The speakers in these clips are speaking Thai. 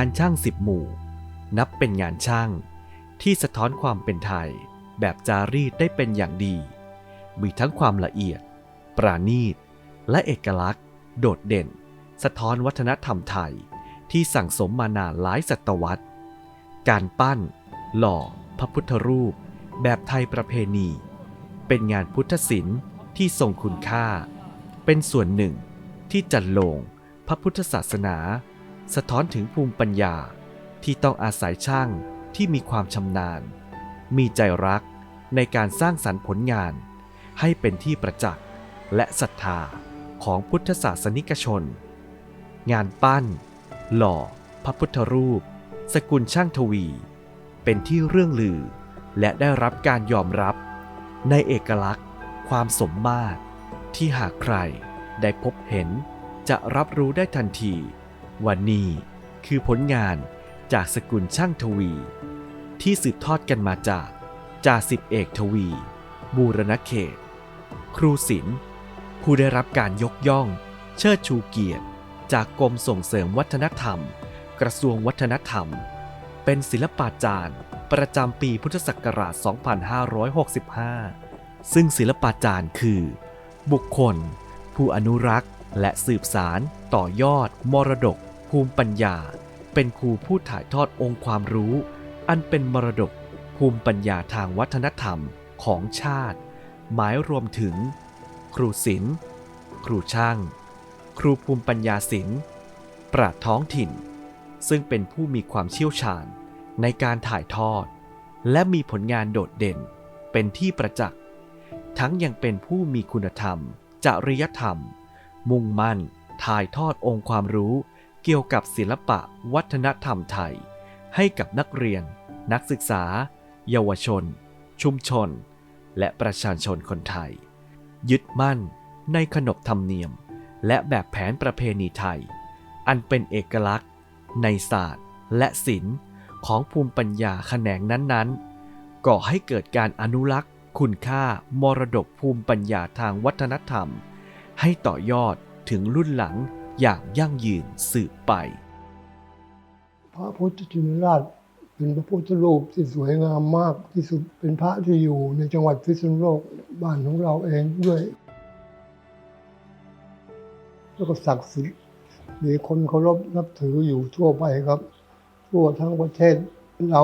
งานช่างสิบหมู่ นับเป็นงานช่างที่สะท้อนความเป็นไทย แบบจารีตได้เป็นอย่างดี มีทั้งความละเอียด ปราณีต และเอกลักษณ์ โดดเด่น สะท้อนวัฒนธรรมไทยที่สั่งสมมานานหลายศตวรรษ การปั้น หล่อ พระพุทธรูป แบบไทยประเพณี เป็นงานพุทธศิลป์ที่ทรงคุณค่า เป็นส่วนหนึ่งที่จันโลงพระพุทธศาสนา สะท้อนถึงภูมิปัญญาที่ต้องอาศัยช่างที่มีความชำนาญ มีใจรักในการสร้างสรรค์ผลงาน ให้เป็นที่ประจักษ์และศรัทธาของพุทธศาสนิกชน งานปั้น หล่อ พระพุทธรูป สกุลช่างทวี เป็นที่เรื่องลือ และได้รับการยอมรับ ในเอกลักษณ์ ความสมมาตรที่หากใครได้พบเห็นจะรับรู้ได้ทันที ว่านี่คือผลงานจากสกุลช่างทวี ที่สืบทอดกันมาจากจ่าสิบเอกทวี บูรณเขต ครูศิลป์ผู้ได้รับการยกย่อง เชิดชูเกียรติ จากกรมส่งเสริมวัฒนธรรม กระทรวงวัฒนธรรม เป็นศิลปาจารย์ ประจำปีพุทธศักราช 2565 ซึ่งศิลปาจารย์คือ บุคคล ผู้อนุรักษ์ และสืบสารต่อยอดมรดก ภูมิปัญญาเป็นครูผู้ถ่ายทอดองค์ความรู้ อันเป็นมรดกภูมิปัญญาทางวัฒนธรรมของชาติ หมายรวมถึง ครูศิลป์ครูช่าง ครูภูมิปัญญาศิลป์ปราท้องถิ่น ซึ่งเป็นผู้มีความเชี่ยวชาญในการถ่ายทอด และมีผลงานโดดเด่นเป็นที่ประจักษ์ ทั้งยังเป็นผู้มีคุณธรรม จริยธรรม มุ่งมั่น ถ่ายทอดองค์ความรู้ เกี่ยวกับศิลปะวัฒนธรรมไทย ให้กับนักเรียน นักศึกษา เยาวชน ชุมชน และประชาชนคนไทย ยึดมั่นในขนบธรรมเนียม และแบบแผนประเพณีไทย อันเป็นเอกลักษณ์ ในศาสตร์ และศิลป์ของภูมิปัญญาแขนงนั้นๆ ก่อให้เกิดการอนุรักษ์ คุณค่ามรดกภูมิปัญญาทางวัฒนธรรม ให้ต่อยอดถึงรุ่นหลัง อย่างยั่งยืนสืบไป พระพุทธชินราชเป็นพระพุทธรูปที่สวยงามมากที่สุดเป็นพระที่อยู่ในจังหวัดพิษณุโลกบ้านของเราเองด้วย แล้วก็ศักดิ์สิทธิ์มีคนเคารพนับถืออยู่ทั่วไปครับ ทั่วทั้งประเทศเรา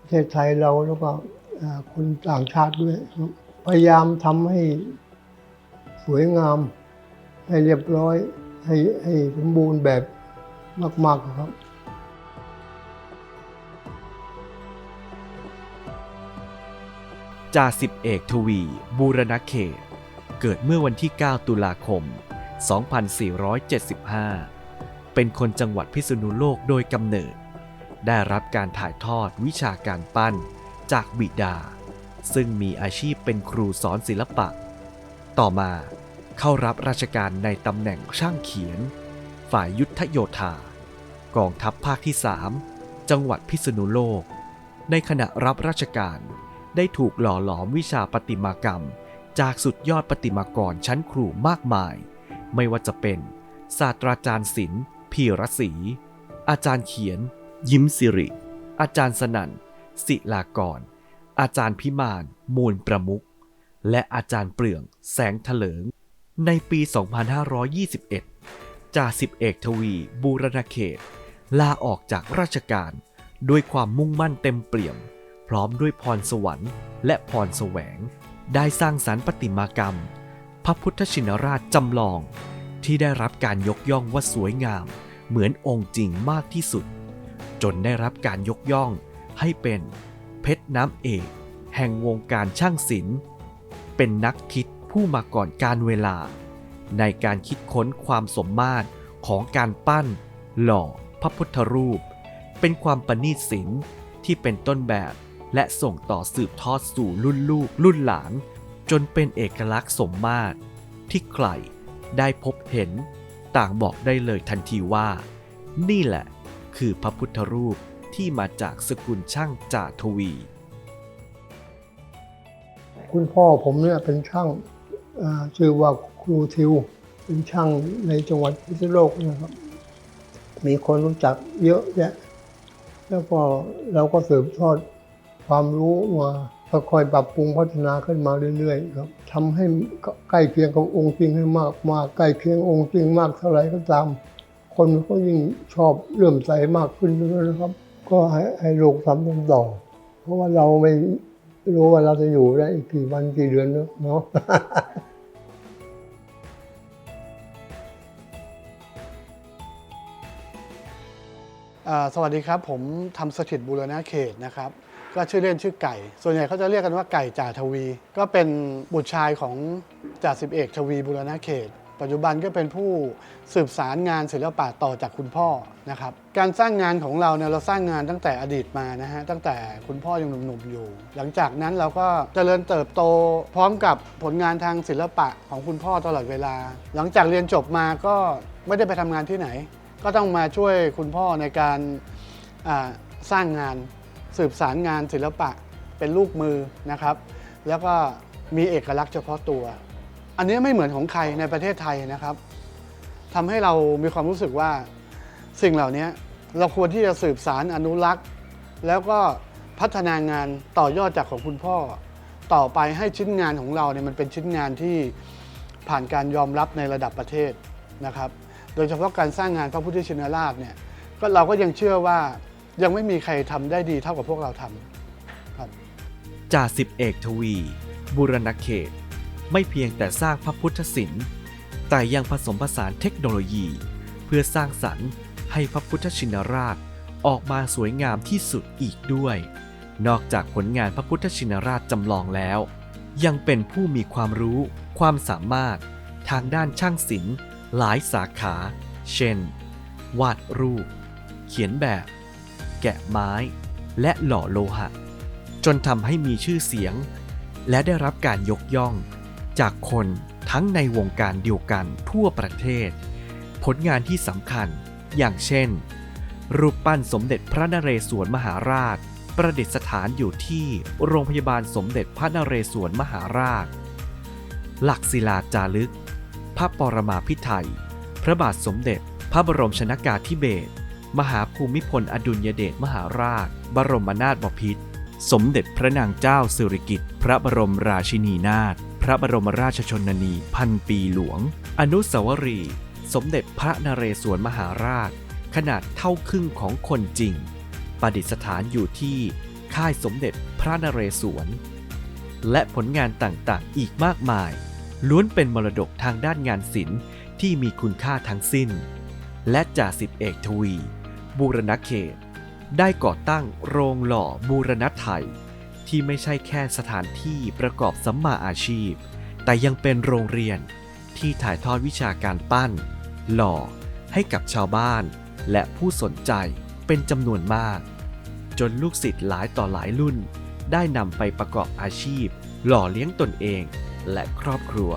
ประเทศไทยเราแล้วก็คนต่างชาติด้วย พยายามทำให้สวยงาม ให้เรียบร้อย ให้ให้สมบูรณ์แบบมากๆครับจ่าสิบเอกทวี บูรณเขต เกิดเมื่อวันที่ 9 ตุลาคม 2475 เป็นคนจังหวัดพิษณุโลกโดยกำเนิด ได้รับการถ่ายทอดวิชาการปั้นจากบิดา ซึ่งมีอาชีพเป็นครูสอนศิลปะ ต่อมา เข้ารับราชการในตำแหน่งช่างเขียน ฝ่ายยุทธโยธา กองทัพภาคที่ 3 จังหวัดพิษณุโลก ในขณะรับราชการได้ถูกหล่อหลอมวิชาประติมากรรม จากสุดยอดประติมากรชั้นครูมากมาย ไม่ว่าจะเป็น ศาสตราจารย์ศิลป์พีรศรีอาจารย์เขียน ยิ้มสิริ อาจารย์สนั่นศิลากร อาจารย์พิมาน มูลประมุขและอาจารย์เปลือง แสงเถลิง ในปี 2521 จ่าสิบเอกทวี บูรณเขต ลาออกจากราชการ ด้วยความมุ่งมั่นเต็มเปี่ยม พร้อมด้วยพรสวรรค์ และพรแสวง ได้สร้างสรรค์ประติมากรรม พระพุทธชินราชจำลอง ที่ได้รับการยกย่องว่าสวยงาม เหมือนองค์จริงมากที่สุด จนได้รับการยกย่องให้เป็นเพชรน้ำเอก แห่งวงการช่างศิลป์ เป็นนักคิด ผู้มาก่อนการเวลา ในการคิดค้นความสมมาตรของการปั้น หล่อพระพุทธรูป เป็นความประณีตศิลป์ที่เป็นต้นแบบและส่งต่อสืบทอดสู่รุ่นลูกรุ่นหลาน จนเป็นเอกลักษณ์สมมาตรที่ใครได้พบเห็น ต่างบอกได้เลยทันทีว่า นี่แหละคือพระพุทธรูปที่มาจากสกุลช่างจ่าทวี คุณพ่อผมเนี่ยเป็นช่าง ชื่อว่าครูทิว เป็นช่างในจังหวัดพิษณุโลกนะครับ มีคนรู้จักเยอะแยะ แล้วก็เราก็สืบทอดความรู้มาค่อยๆปรับปรุงพัฒนาขึ้นมาเรื่อยๆครับทำให้ใกล้เคียงกับองค์จริงให้มากมากใกล้เคียงองค์จริงมากเท่าไรก็ตาม คนก็ยิ่งชอบเลื่อมใสมากขึ้นเรื่อยๆนะครับ ก็ให้ให้ลูกทำกันต่อเพราะว่าเราไม่ รู้ว่าเราจะอยู่ได้อีกกี่วันกี่เดือนเนาะสวัสดีครับ ผมทำสถิตบูรณะเขตนะครับ ก็ชื่อเล่นชื่อไก่ ส่วนใหญ่เขาจะเรียกกันว่าไก่จ่าทวี ก็เป็นบุตรชายของจ่าสิบเอกทวีบูรณะเขต ปัจจุบันก็เป็นผู้สืบสารงานศิลปะต่อจากคุณพ่อนะครับ การสร้างงานของเราเนี่ยเราสร้างงานตั้งแต่อดีตมานะฮะตั้งแต่คุณพ่อยังหนุ่มๆอยู่ หลังจากนั้นเราก็เจริญเติบโตพร้อมกับผลงานทางศิลปะของคุณพ่อตลอดเวลา หลังจากเรียนจบมาก็ไม่ได้ไปทำงานที่ไหน ก็ต้องมาช่วยคุณพ่อในการสร้างงานสืบสารงานศิลปะเป็นลูกมือนะครับ แล้วก็มีเอกลักษณ์เฉพาะตัว อันนี้ไม่เหมือนของใครในประเทศไทยนะครับทำให้เรามีความรู้สึกว่าสิ่งเหล่านี้เราควรที่จะสืบสารอนุรักษ์ แล้วก็พัฒนางานต่อยอดจากของคุณพ่อ ต่อไปให้ชิ้นงานของเราเนี่ยมันเป็นชิ้นงานที่ผ่านการยอมรับในระดับประเทศนะครับ โดยเฉพาะการสร้างงานพระพุทธชินราชเนี่ยก็เราก็ยังเชื่อว่ายังไม่มีใครทำได้ดีเท่ากับพวกเราทำครับจ่าสิบเอกทวีบูรณเขต ไม่เพียงแต่สร้างพระพุทธศิลป์ แต่ยังผสมผสานเทคโนโลยี เพื่อสร้างสรรค์ให้พระพุทธชินราชออกมาสวยงามที่สุดอีกด้วย นอกจากผลงานพระพุทธชินราชจำลองแล้ว ยังเป็นผู้มีความรู้ ความสามารถ ทางด้านช่างศิลป์ หลายสาขา เช่น วาดรูป เขียนแบบ แกะไม้ และหล่อโลหะ จนทำให้มีชื่อเสียง และได้รับการยกย่อง จากคนทั้งในวงการเดียวกันทั่วประเทศ ผลงานที่สำคัญ อย่างเช่น รูปปั้นสมเด็จพระนเรศวรมหาราช ประดิษฐานอยู่ที่โรงพยาบาลสมเด็จพระนเรศวรมหาราช หลักศิลาจารึก พระปรมาภิไธยพระบาทสมเด็จ พระบรมชนากาธิเบศรมหาภูมิพลอดุลยเดชมหาราช บรมนาถบพิตรสมเด็จพระนางเจ้าสิริกิติ์พระบรมราชินีนาถ ระบรมราชชนนีพันปีหลวง อนุสาวรีย์สมเด็จพระนเรศวรมหาราช ขนาดเท่าครึ่งของคนจริง ประดิษฐานอยู่ที่ค่ายสมเด็จพระนเรศวร และผลงานต่างๆ อีกมากมาย ล้วนเป็นมรดกทางด้านงานศิลป์ที่มีคุณค่าทั้งสิ้น และจ่าสิบเอกทวี บูรณเขต ได้ก่อตั้งโรงหล่อบูรณะไทย ที่ไม่ใช่แค่สถานที่ประกอบสัมมาอาชีพ แต่ยังเป็นโรงเรียนที่ถ่ายทอดวิชาการปั้น หล่อให้กับชาวบ้าน และผู้สนใจเป็นจำนวนมาก จนลูกศิษย์หลายต่อหลายรุ่น ได้นำไปประกอบอาชีพ หล่อเลี้ยงตนเอง และครอบครัว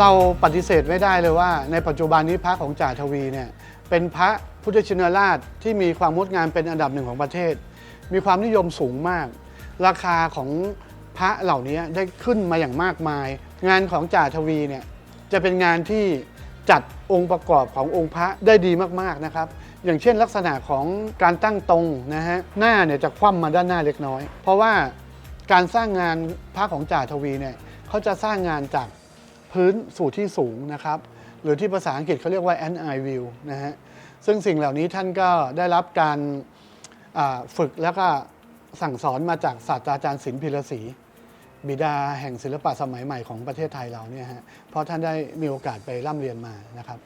เราปฏิเสธไม่ได้เลยว่า ในปัจจุบันนี้พระของจ่าทวีเนี่ยเป็นพระพุทธชินราชที่มีความงดงามเป็นอันดับหนึ่งของประเทศ มีความนิยมสูงมาก ราคาของพระเหล่านี้ได้ขึ้นมาอย่างมากมาย งานของจ่าทวีเนี่ยจะเป็นงานที่จัดองค์ประกอบขององค์พระได้ดีมากๆนะครับ อย่างเช่นลักษณะของการตั้งตรงนะฮะหน้าเนี่ยจะคว่ำมาด้านหน้าเล็กน้อย เพราะว่าการสร้างงานพระของจ่าทวีเนี่ยเขาจะสร้างงานจาก พื้นสู่ที่สูงนะครับ หรือที่ภาษาอังกฤษเขาเรียกว่า an eye view นะฮะซึ่งสิ่งเหล่านี้ท่านก็ได้รับการฝึกแล้วก็สั่งสอนมาจากศาสตราจารย์ศิลป์พิรศรีบิดาแห่งศิลปะสมัยใหม่ของประเทศไทยเราเนี่ยฮะเพราะท่านได้มีโอกาสไปร่ำเรียนมานะครับ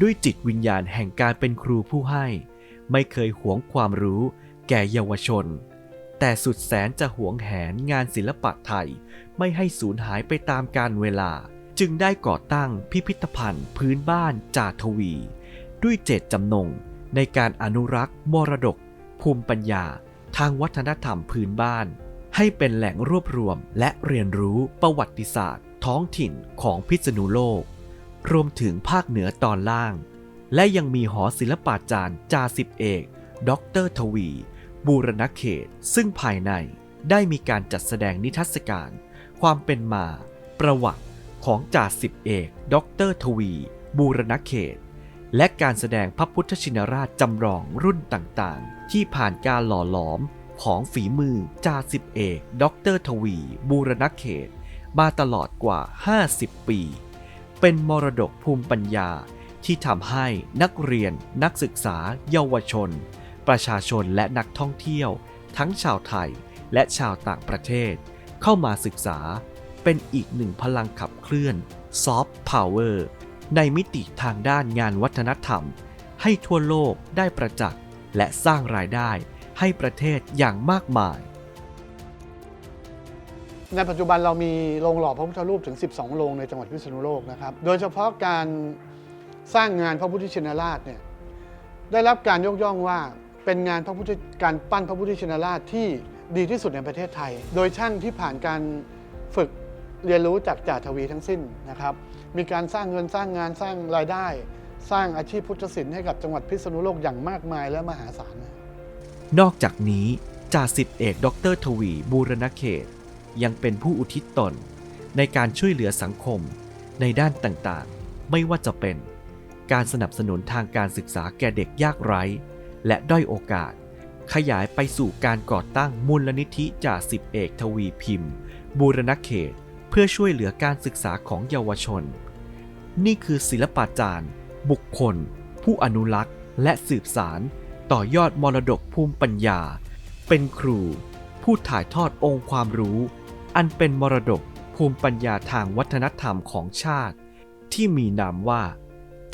ด้วยจิตวิญญาณแห่งการเป็นครูผู้ให้ ไม่เคยหวงความรู้แก่เยาวชน แต่สุดแสนจะหวงแหนงานศิลปะไทย ไม่ให้สูญหายไปตามกาลเวลา จึงได้ก่อตั้งพิพิธภัณฑ์พื้นบ้านจาทวี ด้วยเจตจำนง ในการอนุรักษ์มรดก ภูมิปัญญา ทางวัฒนธรรมพื้นบ้าน ให้เป็นแหล่งรวบรวมและเรียนรู้ประวัติศาสตร์ ท้องถิ่นของพิษณุโลก รวมถึงภาคเหนือตอนล่าง และยังมีหอศิลปาจารย์จาสิบเอกด็อกเตอร์ทวี บูรณเขต ซึ่งภายในได้มีการจัดแสดงนิทรรศการ ความเป็นมา ประวัติของจ่าสิบเอกดอกเตอรทวี บูรณเขต และการแสดงพระพุทธชินราชจำลองรุ่นต่างๆ ที่ผ่านการหล่อหลอมของฝีมือจ่าสิบเอกดอกเตอรทวี บูรณเขต มาตลอดกว่า 50 ปี เป็นมรดกภูมิปัญญาที่ทำให้นักเรียนนักศึกษาเยาวชน ประชาชนและนักท่องเที่ยว ทั้งชาวไทยและชาวต่างประเทศ เข้ามาศึกษา เป็นอีกหนึ่งพลังขับเคลื่อนซอฟต์พาวเวอร์ในมิติทางด้านงานวัฒนธรรม ให้ทั่วโลกได้ประจักษ์และสร้างรายได้ให้ประเทศอย่างมากมาย ในปัจจุบันเรามีโรงหล่อพระพุทธรูปถึง 12 โรงในจังหวัดพิษณุโลกนะครับ โดยเฉพาะการสร้างงานพระพุทธชินราชเนี่ยได้รับการยกย่องว่า เป็นงานพระพุทธการปั้นพระพุทธชินราชที่ดีที่สุดในประเทศไทย โดยช่างที่ผ่านการฝึกเรียนรู้จากจ่าทวีทั้งสิ้นนะครับ มีการสร้างเงินสร้างงานสร้างรายได้ สร้างอาชีพพุทธศิลป์ให้กับจังหวัดพิษณุโลกอย่างมากมายและมหาศาลนะนอกจากนี้จ่าสิบเอกดรทวีบูรณเขต ยังเป็นผู้อุทิศตน ในการช่วยเหลือสังคมในด้านต่างๆ ไม่ว่าจะเป็น การสนับสนุนทางการศึกษาแก่เด็กยากไร้ และด้อยโอกาส ขยายไปสู่การก่อตั้งมูลนิธิจ่าสิบเอกทวีพิมพ์ บูรณเขต เพื่อช่วยเหลือการศึกษาของเยาวชน นี่คือศิลปาจารย์ บุคคล ผู้อนุรักษ์ และสืบสาร ต่อยอดมรดกภูมิปัญญา เป็นครู ผู้ถ่ายทอดองค์ความรู้ อันเป็นมรดกภูมิปัญญาทางวัฒนธรรมของชาติ ที่มีนามว่า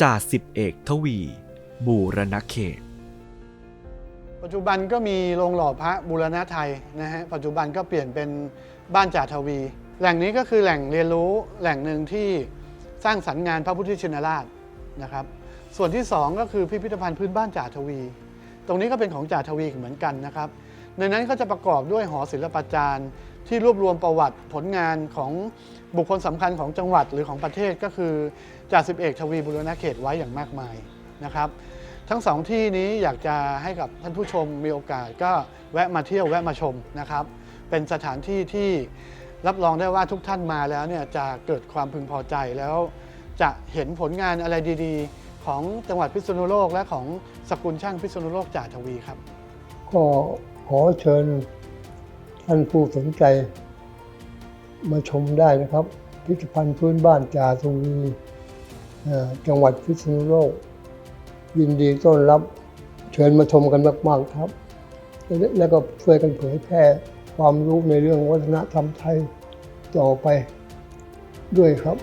จ่าสิบเอกทวี บูรณเขต ปัจจุบันก็มีโรงหล่อพระบูรณะไทยนะฮะปัจจุบันก็เปลี่ยนเป็นบ้านจ่าทวี แหล่งนี้ก็คือแหล่งเรียนรู้แหล่งหนึ่งที่สร้างสรรค์งานพระพุทธชินราชนะครับ ส่วนที่สองก็คือพิพิธภัณฑ์พื้นบ้านจ่าทวี ตรงนี้ก็เป็นของจ่าทวีเหมือนกันนะครับ ในนั้นก็จะประกอบด้วยหอศิลปาจารย์ ที่รวบรวมประวัติผลงานของบุคคลสำคัญของจังหวัดหรือของประเทศก็คือจ่าสิบเอกทวีบุรณะเขตไว้อย่างมากมายนะครับ ทั้งสองที่นี้อยากจะให้กับท่านผู้ชมมีโอกาสก็แวะมาเที่ยวแวะมาชมนะครับ เป็นสถานที่ที่รับรองได้ว่าทุกท่านมาแล้วเนี่ยจะเกิดความพึงพอใจแล้ว จะเห็นผลงานอะไรดีๆ ของจังหวัดพิษณุโลก และของสกุลช่างพิษณุโลกจ่าทวีครับ ก็ขอเชิญท่านผู้สนใจ มาชมได้นะครับ พิพิธภัณฑ์พื้นบ้านจ่าทวีจังหวัดพิษณุโลก ยินดีต้อนรับเชิญมาชมกันมากๆครับและแล้วก็ช่วยกันเผยแพร่ความรู้ในเรื่องวัฒนธรรมไทยต่อไปด้วยครับ